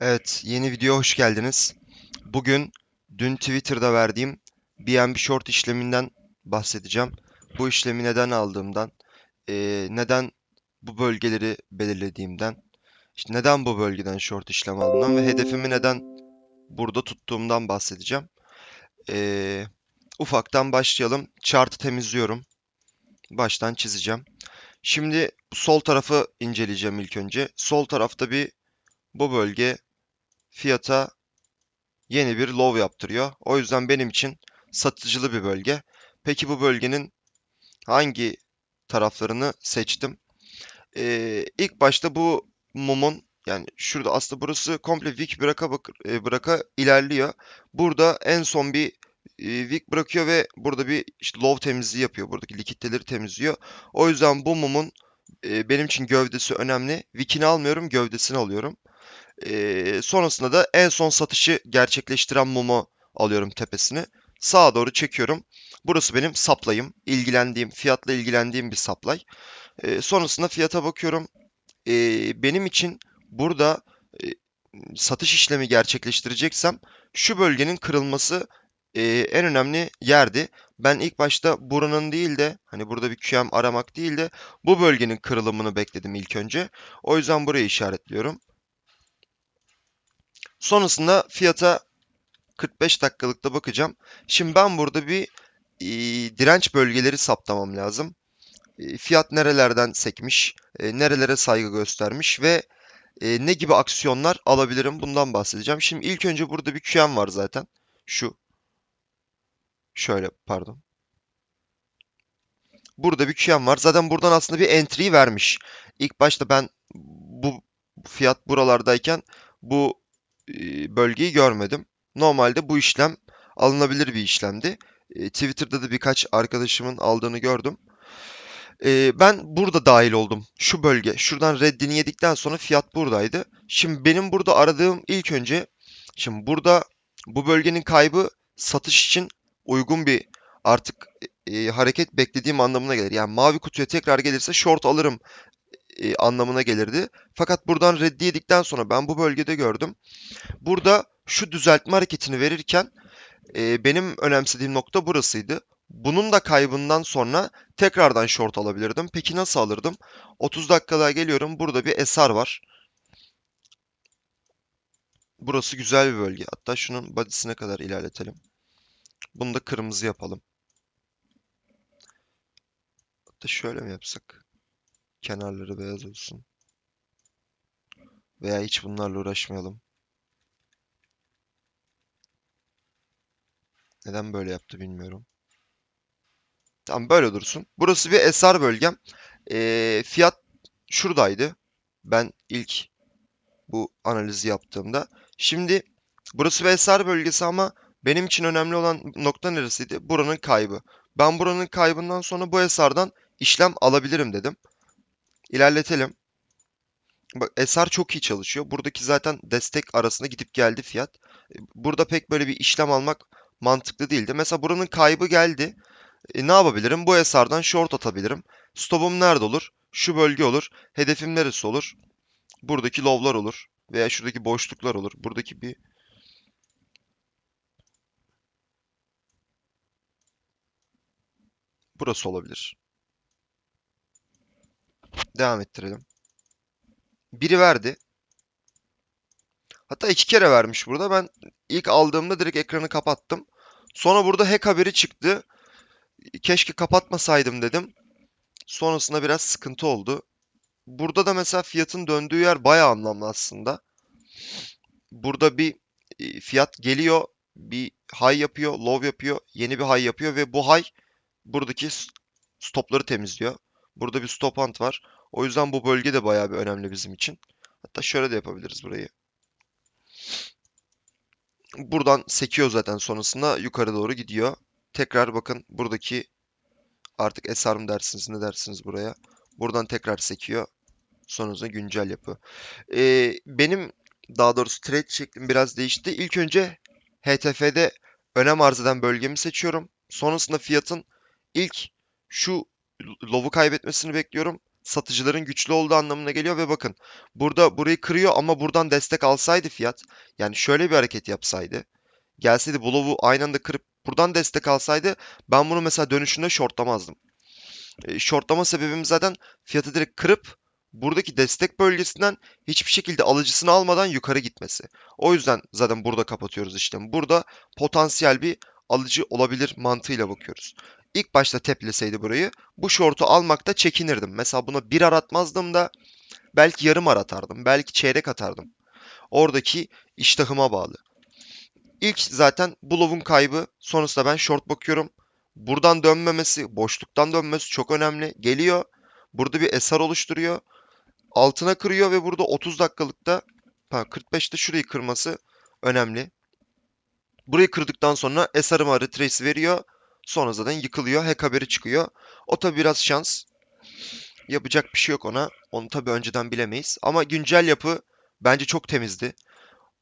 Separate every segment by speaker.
Speaker 1: Evet, yeni videoya hoş geldiniz. Bugün dün Twitter'da verdiğim BNB Short işleminden bahsedeceğim. Bu işlemi neden aldığımdan, eee, neden bu bölgeleri belirlediğimden, işte neden bu bölgeden short işlem aldığımdan ve hedefimi neden burada tuttuğumdan bahsedeceğim. Eee, ufaktan başlayalım. Chart'ı temizliyorum. Baştan çizeceğim. Şimdi sol tarafı inceleyeceğim ilk önce. Sol tarafta bir bu bölge fiyata yeni bir low yaptırıyor. O yüzden benim için satıcılı bir bölge. Peki bu bölgenin hangi taraflarını seçtim? Ee, ilk başta bu mumun yani şurada aslında burası komple wick bıraka bak- e, bıraka ilerliyor. Burada en son bir e, wick bırakıyor ve burada bir işte low temizliği yapıyor. Buradaki likiditeleri temizliyor. O yüzden bu mumun e, benim için gövdesi önemli. Wick'ini almıyorum, gövdesini alıyorum. Ee, sonrasında da en son satışı gerçekleştiren mumu alıyorum tepesini. Sağa doğru çekiyorum. Burası benim supply'ım. ilgilendiğim, fiyatla ilgilendiğim bir supply. Ee, sonrasında fiyata bakıyorum. Ee, benim için burada e, satış işlemi gerçekleştireceksem şu bölgenin kırılması e, en önemli yerdi. Ben ilk başta buranın değil de hani burada bir QM aramak değil de bu bölgenin kırılımını bekledim ilk önce. O yüzden burayı işaretliyorum. Sonrasında fiyata 45 dakikalıkta bakacağım. Şimdi ben burada bir e, direnç bölgeleri saptamam lazım. E, fiyat nerelerden sekmiş, e, nerelere saygı göstermiş ve e, ne gibi aksiyonlar alabilirim bundan bahsedeceğim. Şimdi ilk önce burada bir QM var zaten. Şu. Şöyle pardon. Burada bir QM var. Zaten buradan aslında bir entry vermiş. İlk başta ben bu fiyat buralardayken bu bölgeyi görmedim. Normalde bu işlem alınabilir bir işlemdi. Twitter'da da birkaç arkadaşımın aldığını gördüm. Ben burada dahil oldum. Şu bölge. Şuradan reddini yedikten sonra fiyat buradaydı. Şimdi benim burada aradığım ilk önce şimdi burada bu bölgenin kaybı satış için uygun bir artık e, hareket beklediğim anlamına gelir. Yani mavi kutuya tekrar gelirse short alırım e, anlamına gelirdi. Fakat buradan reddi yedikten sonra ben bu bölgede gördüm. Burada şu düzeltme hareketini verirken e, benim önemsediğim nokta burasıydı. Bunun da kaybından sonra tekrardan short alabilirdim. Peki nasıl alırdım? 30 dakikalığa geliyorum. Burada bir SR var. Burası güzel bir bölge. Hatta şunun body'sine kadar ilerletelim. Bunu da kırmızı yapalım. Hatta şöyle mi yapsak? Kenarları beyaz olsun. Veya hiç bunlarla uğraşmayalım. Neden böyle yaptı bilmiyorum. Tamam böyle dursun. Burası bir SR bölgem. Ee, fiyat şuradaydı. Ben ilk bu analizi yaptığımda. Şimdi burası bir SR bölgesi ama benim için önemli olan nokta neresiydi? Buranın kaybı. Ben buranın kaybından sonra bu SR'dan işlem alabilirim dedim. İlerletelim. Bak SR çok iyi çalışıyor. Buradaki zaten destek arasında gidip geldi fiyat. Burada pek böyle bir işlem almak mantıklı değildi. Mesela buranın kaybı geldi. E, ne yapabilirim? Bu SR'dan short atabilirim. Stop'um nerede olur? Şu bölge olur. Hedefim neresi olur? Buradaki low'lar olur. Veya şuradaki boşluklar olur. Buradaki bir burası olabilir. Devam ettirelim. Biri verdi. Hatta iki kere vermiş burada. Ben ilk aldığımda direkt ekranı kapattım. Sonra burada hack haberi çıktı. Keşke kapatmasaydım dedim. Sonrasında biraz sıkıntı oldu. Burada da mesela fiyatın döndüğü yer bayağı anlamlı aslında. Burada bir e, fiyat geliyor, bir high yapıyor, low yapıyor, yeni bir high yapıyor ve bu high buradaki stopları temizliyor. Burada bir stop hunt var. O yüzden bu bölge de bayağı bir önemli bizim için. Hatta şöyle de yapabiliriz burayı. Buradan sekiyor zaten sonrasında yukarı doğru gidiyor. Tekrar bakın buradaki artık SR mı dersiniz ne dersiniz buraya. Buradan tekrar sekiyor. Sonrasında güncel yapı. Ee, benim daha doğrusu trade şeklim biraz değişti. İlk önce HTF'de önem arz eden bölgemi seçiyorum. Sonrasında fiyatın ilk şu low'u kaybetmesini bekliyorum. satıcıların güçlü olduğu anlamına geliyor ve bakın burada burayı kırıyor ama buradan destek alsaydı fiyat yani şöyle bir hareket yapsaydı gelseydi Blow'u aynı anda kırıp buradan destek alsaydı ben bunu mesela dönüşünde shortlamazdım. E, shortlama sebebim zaten fiyatı direkt kırıp buradaki destek bölgesinden hiçbir şekilde alıcısını almadan yukarı gitmesi. O yüzden zaten burada kapatıyoruz işlemi. Burada potansiyel bir alıcı olabilir mantığıyla bakıyoruz. İlk başta tepleseydi burayı bu short'u almakta çekinirdim. Mesela buna bir aratmazdım da belki yarım aratardım. Belki çeyrek atardım. Oradaki iştahıma bağlı. İlk zaten Blow'un kaybı. Sonrasında ben short bakıyorum. Buradan dönmemesi, boşluktan dönmesi çok önemli. Geliyor. Burada bir eser oluşturuyor. Altına kırıyor ve burada 30 dakikalıkta, pardon 45'te şurayı kırması önemli. Burayı kırdıktan sonra SR'ıma retrace veriyor. Sonra zaten yıkılıyor. Hack haberi çıkıyor. O tabi biraz şans. Yapacak bir şey yok ona. Onu tabi önceden bilemeyiz. Ama güncel yapı bence çok temizdi.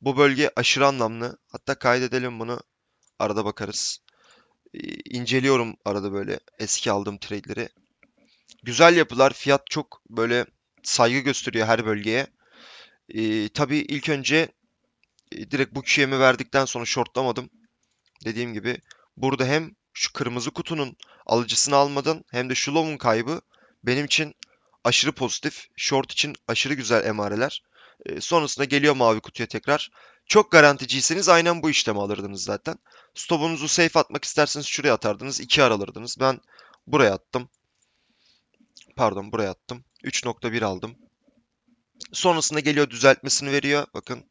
Speaker 1: Bu bölge aşırı anlamlı. Hatta kaydedelim bunu. Arada bakarız. Ee, inceliyorum arada böyle eski aldığım trade'leri. Güzel yapılar. Fiyat çok böyle saygı gösteriyor her bölgeye. Ee, tabii ilk önce e, direkt bu QM'i verdikten sonra shortlamadım. Dediğim gibi burada hem şu kırmızı kutunun alıcısını almadan hem de şu low'un kaybı benim için aşırı pozitif. Short için aşırı güzel emareler. Ee, sonrasında geliyor mavi kutuya tekrar. Çok garanticiyseniz aynen bu işlemi alırdınız zaten. Stopunuzu safe atmak isterseniz şuraya atardınız. 2 alırdınız. Ben buraya attım. Pardon buraya attım. 3.1 aldım. Sonrasında geliyor düzeltmesini veriyor. Bakın.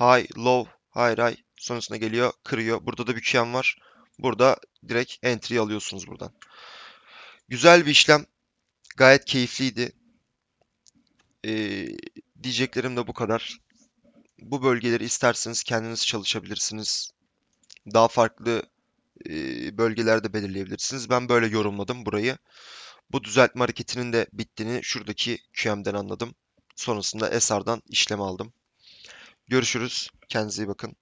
Speaker 1: High, low, high, high. Sonrasında geliyor kırıyor. Burada da bir QM var. Burada direkt entry alıyorsunuz buradan. Güzel bir işlem. Gayet keyifliydi. Ee, diyeceklerim de bu kadar. Bu bölgeleri isterseniz kendiniz çalışabilirsiniz. Daha farklı e, bölgelerde belirleyebilirsiniz. Ben böyle yorumladım burayı. Bu düzeltme hareketinin de bittiğini şuradaki QM'den anladım. Sonrasında SR'dan işlem aldım. Görüşürüz. Kendinize iyi bakın.